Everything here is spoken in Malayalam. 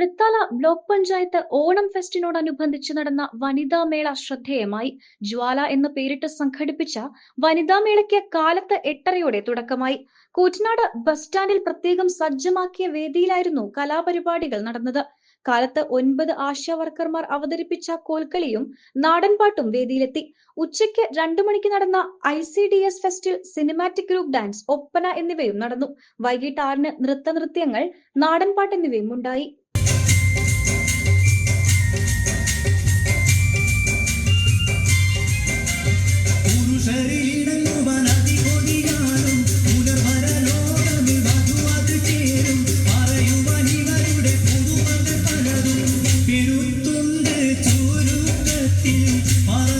തൃത്താല ബ്ലോക്ക് പഞ്ചായത്ത് ഓണം ഫെസ്റ്റിനോടനുബന്ധിച്ച് നടന്ന വനിതാ മേള ശ്രദ്ധേയമായി. ജ്വാല എന്ന് പേരിട്ട് സംഘടിപ്പിച്ച വനിതാ മേളയ്ക്ക് കാലത്ത് എട്ടരയോടെ തുടക്കമായി. കൂറ്റനാട് ബസ് സ്റ്റാൻഡിൽ പ്രത്യേകം സജ്ജമാക്കിയ വേദിയിലായിരുന്നു കലാപരിപാടികൾ നടന്നത്. കാലത്ത് ഒൻപത് ആശാവർക്കർമാർ അവതരിപ്പിച്ച കോൽക്കളിയും നാടൻപാട്ടും വേദിയിലെത്തി. ഉച്ചയ്ക്ക് രണ്ടു മണിക്ക് നടന്ന ഐ സി ഡി എസ് ഫെസ്റ്റിൽ സിനിമാറ്റിക് ഗ്രൂപ്പ് ഡാൻസ് ഒപ്പന എന്നിവയും നടന്നു. വൈകിട്ട് ആറിന് നൃത്തനൃത്യങ്ങൾ നാടൻപാട്ട് എന്നിവയും ഉണ്ടായി you.